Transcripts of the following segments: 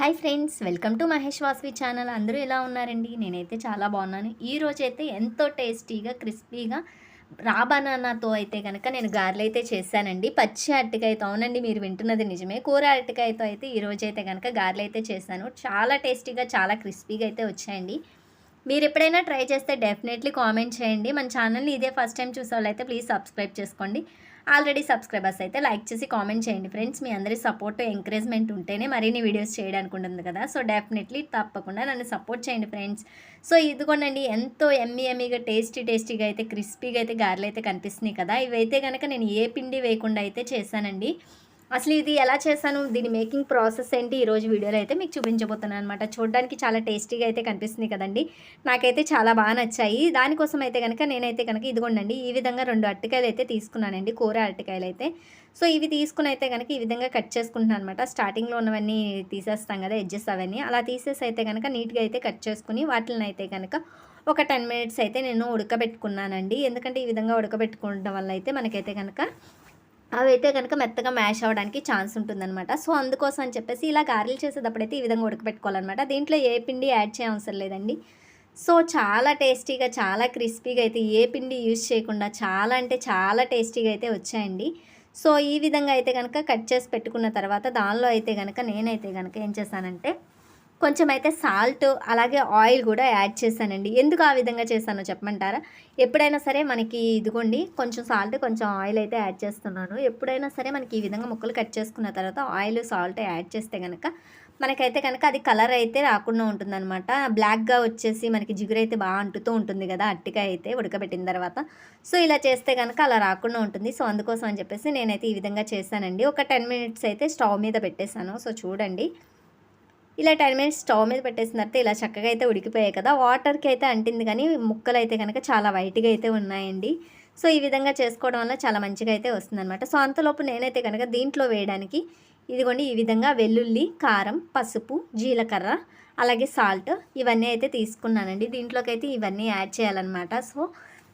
Hi friends welcome to Mahesh Vasvi channel. అందరూ ఎలా ఉన్నారండి? నేనైతే చాలా బాగున్నాను. ఈ అయితే ఎంతో టేస్టీగా క్రిస్పీగా రా బనానాతో అయితే కనుక నేను గారెలు అయితే చేశానండి. పచ్చి అరటికాయతో. అవునండి మీరు వింటున్నది నిజమే. కూర అరటికాయతో అయితే ఈ అయితే కనుక గారెలు అయితే చేశాను. చాలా టేస్టీగా చాలా క్రిస్పీగా అయితే వచ్చాయండి. మీరు ఎప్పుడైనా ట్రై చేస్తే డెఫినెట్లీ కామెంట్ చేయండి. మన ఛానల్ని ఇదే ఫస్ట్ టైం చూసే వాళ్ళైతే ప్లీజ్ సబ్స్క్రైబ్ చేసుకోండి. ఆల్రెడీ సబ్స్క్రైబర్స్ అయితే లైక్ చేసి కామెంట్ చేయండి ఫ్రెండ్స్ మీ అందరి సపోర్ట్ ఎంకరేజ్మెంట్ ఉంటేనే మరిన్ని వీడియోస్ చేయడానికి ఉంటుంది కదా. సో డెఫినెట్లీ తప్పకుండా నన్ను సపోర్ట్ చేయండి ఫ్రెండ్స్ సో ఇదిగోనండి ఎంతో ఎమ్మీ ఎమ్మీగా టేస్టీ టేస్టీగా అయితే క్రిస్పీగా అయితే గారెలు అయితే కనిపిస్తున్నాయి కదా. ఇవైతే కనుక నేను ఏ పిండి వేయకుండా అయితే చేశానండి. అసలు ఇది ఎలా చేశాను? దీని మేకింగ్ ప్రాసెస్ ఏంటి? ఈరోజు వీడియోలో అయితే మీకు చూపించబోతున్నాను అనమాట చూడడానికి చాలా టేస్టీగా అయితే కనిపిస్తుంది కదండి. నాకైతే చాలా బాగా నచ్చాయి. దానికోసం అయితే కనుక నేనైతే కనుక ఇదిగోండి ఈ విధంగా రెండు అరటికాయలు అయితే తీసుకున్నానండి కూర అరటికాయలు అయితే. సో ఇవి తీసుకుని అయితే కనుక ఈ విధంగా కట్ చేసుకుంటున్నాను అనమాట స్టార్టింగ్లో ఉన్నవన్నీ తీసేస్తాం కదా ఎడ్జెస్ అవన్నీ. అలా తీసేసి అయితే కనుక నీట్గా అయితే కట్ చేసుకుని వాటిని అయితే కనుక ఒక టెన్ మినిట్స్ అయితే నేను ఉడకబెట్టుకున్నానండి. ఎందుకంటే ఈ విధంగా ఉడకబెట్టుకోవడం వల్ల అయితే మనకైతే కనుక అవైతే కనుక మెత్తగా మ్యాష్ అవ్వడానికి ఛాన్స్ ఉంటుందన్నమాట. సో అందుకోసం అని చెప్పేసి ఇలా గారెలు చేసేటప్పుడైతే ఈ విధంగా ఉడకపెట్టుకోవాలన్నమాట. దీంట్లో ఏ పిండి యాడ్ చేయవసరం లేదండి. సో చాలా టేస్టీగా చాలా క్రిస్పీగా అయితే ఏ పిండి యూజ్ చేయకుండా చాలా అంటే చాలా టేస్టీగా అయితే వచ్చాయండి. సో ఈ విధంగా అయితే కనుక కట్ చేసి పెట్టుకున్న తర్వాత దానిలో అయితే కనుక నేనైతే కనుక ఏం చేశానంటే కొంచెం అయితే సాల్ట్ అలాగే ఆయిల్ కూడా యాడ్ చేశానండి. ఎందుకు ఆ విధంగా చేశానో చెప్పమంటారా? ఎప్పుడైనా సరే మనకి ఇదిగోండి కొంచెం సాల్ట్ కొంచెం ఆయిల్ అయితే యాడ్ చేస్తున్నాను. ఎప్పుడైనా సరే మనకి ఈ విధంగా ముక్కలు కట్ చేసుకున్న తర్వాత ఆయిల్ సాల్ట్ యాడ్ చేస్తే కనుక మనకైతే కనుక అది కలర్ అయితే రాకుండా ఉంటుందన్నమాట. బ్లాక్గా వచ్చేసి మనకి జిగురు అయితే బాగా అంటుతూ ఉంటుంది కదా అట్టిగా అయితే ఉడకబెట్టిన తర్వాత. సో ఇలా చేస్తే కనుక అలా రాకుండా ఉంటుంది. సో అందుకోసం అని చెప్పేసి నేనైతే ఈ విధంగా చేశానండి. ఒక టెన్ మినిట్స్ అయితే స్టవ్ మీద పెట్టేశాను. సో చూడండి. ఇలా టెన్ మినిట్స్ స్టవ్ మీద పెట్టేసినట్టు ఇలా చక్కగా అయితే ఉడికిపోయాయి కదా. వాటర్కి అయితే అంటింది కానీ ముక్కలు అయితే కనుక చాలా వైట్గా అయితే ఉన్నాయండి. సో ఈ విధంగా చేసుకోవడం వల్ల చాలా మంచిగా అయితే వస్తుందన్నమాట. సో అంతలోపు నేనైతే కనుక దీంట్లో వేయడానికి ఇదిగోండి ఈ విధంగా వెల్లుల్లి కారం పసుపు జీలకర్ర అలాగే సాల్ట్ ఇవన్నీ అయితే తీసుకున్నానండి. దీంట్లోకి అయితే ఇవన్నీ యాడ్ చేయాలన్నమాట. సో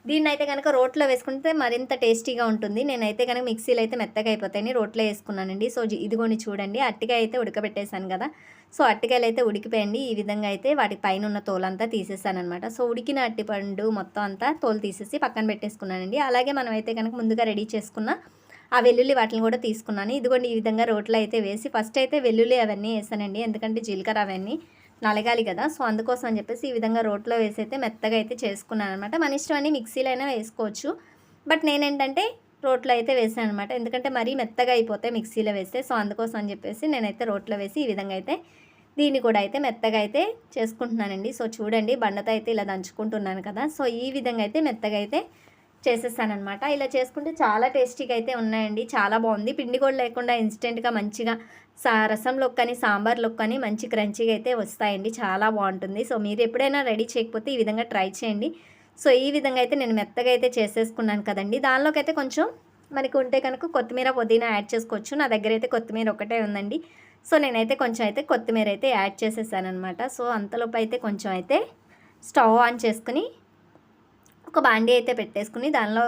దీన్ని అయితే కనుక రోట్లో వేసుకుంటే మరింత టేస్టీగా ఉంటుంది. నేనైతే కనుక మిక్సీలో అయితే మెత్తగా అయిపోతాయని రోట్లో వేసుకున్నానండి. సో ఇదిగోని చూడండి. అట్టిగా అయితే ఉడకబెట్టేశాను కదా. సో అట్టికాయలు అయితే ఉడికిపోయండి ఈ విధంగా అయితే వాటి పైన ఉన్న తోలంతా తీసేసాను అనమాట సో ఉడికిన అట్టిపండు మొత్తం అంతా తోలు తీసేసి పక్కన పెట్టేసుకున్నానండి. అలాగే మనం అయితే కనుక ముందుగా రెడీ చేసుకున్న ఆ వెల్లుల్లి వాటిని కూడా తీసుకున్నాను. ఇదిగోండి ఈ విధంగా రోట్లో అయితే వేసి ఫస్ట్ అయితే వెల్లుల్లి అవన్నీ వేసానండి. ఎందుకంటే జీలకర్ర అవన్నీ నలగాలి కదా. సో అందుకోసం అని చెప్పేసి ఈ విధంగా రోట్లో వేసి అయితే మెత్తగా అయితే చేసుకున్నాను అనమాట మన ఇష్టం అని మిక్సీలో అయినా వేసుకోవచ్చు. బట్ నేనేంటంటే రోట్లో అయితే వేసాను అనమాట ఎందుకంటే మరీ మెత్తగా అయిపోతే మిక్సీలో వేస్తే సో అందుకోసం అని చెప్పేసి నేనైతే రోట్లో వేసి ఈ విధంగా అయితే దీన్ని కూడా అయితే మెత్తగా అయితే చేసుకుంటున్నానండి. సో చూడండి బండతో అయితే ఇలా దంచుకుంటున్నాను కదా. సో ఈ విధంగా అయితే మెత్తగా అయితే చేసేసానమాట ఇలా చేసుకుంటే చాలా టేస్టీగా అయితే ఉన్నాయండి. చాలా బాగుంది. పిండి కూడా లేకుండా ఇన్స్టెంట్గా మంచిగా సా రసంలో కానీ సాంబార్లో కానీ మంచి క్రంచిగా అయితే వస్తాయండి. చాలా బాగుంటుంది. సో మీరు ఎప్పుడైనా రెడీ చేయకపోతే ఈ విధంగా ట్రై చేయండి. సో ఈ విధంగా అయితే నేను మెత్తగా అయితే చేసేసుకున్నాను కదండి. దానిలోకి అయితే కొంచెం మనకి ఉంటే కనుక కొత్తిమీర పుదీనా యాడ్ చేసుకోవచ్చు. నా దగ్గర అయితే కొత్తిమీర ఒకటే ఉందండి. సో నేనైతే కొంచెం అయితే కొత్తిమీర అయితే యాడ్ చేసేసాను అనమాట సో అంతలోపు అయితే కొంచెం అయితే స్టవ్ ఆన్ చేసుకుని ఒక బాండీ అయితే పెట్టేసుకుని దానిలో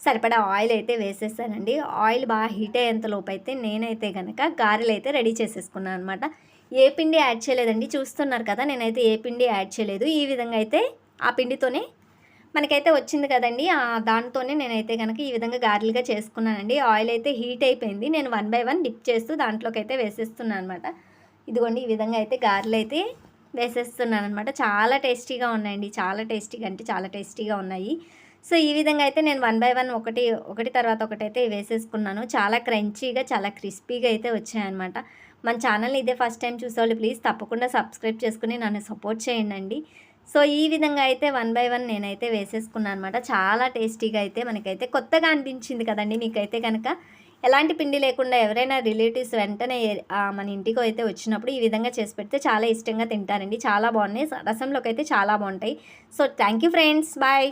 సరిపడా ఆయిల్ అయితే వేసేసానండి ఆయిల్ బాగా హీట్ అయ్యేంత లోపు అయితే నేనైతే కనుక గారెలు అయితే రెడీ చేసేసుకున్నాను అనమాట ఏ పిండి యాడ్ చేయలేదండి. చూస్తున్నారు కదా నేనైతే ఏ పిండి యాడ్ చేయలేదు. ఈ విధంగా అయితే ఆ పిండితోనే మనకైతే వచ్చింది కదండి. దానితోనే నేనైతే కనుక ఈ విధంగా గారెలుగా చేసుకున్నానండి. ఆయిల్ అయితే హీట్ అయిపోయింది. నేను వన్ బై వన్ డిప్ చేస్తూ దాంట్లోకి అయితే వేసేస్తున్నాను అనమాట ఇదిగోండి ఈ విధంగా అయితే గారెలు అయితే వేసేస్తున్నాను అనమాట చాలా టేస్టీగా ఉన్నాయండి. చాలా టేస్టీగా అంటే చాలా టేస్టీగా ఉన్నాయి. సో ఈ విధంగా అయితే నేను వన్ బై వన్ ఒకటి ఒకటి తర్వాత ఒకటి అయితే వేసేసుకున్నాను. చాలా క్రంచీగా చాలా క్రిస్పీగా అయితే వచ్చాయన్నమాట. మన ఛానల్ ఇదే ఫస్ట్ టైం చూసేవాళ్ళు ప్లీజ్ తప్పకుండా సబ్స్క్రైబ్ చేసుకుని నన్ను సపోర్ట్ చేయండి సో ఈ విధంగా అయితే వన్ బై వన్ నేనైతే వేసేసుకున్నాను అనమాట చాలా టేస్టీగా అయితే మనకైతే కొత్తగా అనిపించింది కదండి. మీకైతే కనుక ఎలాంటి పిండి లేకుండా ఎవరైనా రిలేటివ్స్ వెంటనే మన ఇంటికి అయితే వచ్చినప్పుడు ఈ విధంగా చేసి పెడితే చాలా ఇష్టంగా తింటారండి. చాలా బాగున్నాయి. రసంలోకి అయితే చాలా బాగుంటాయి. So thank you friends. Bye.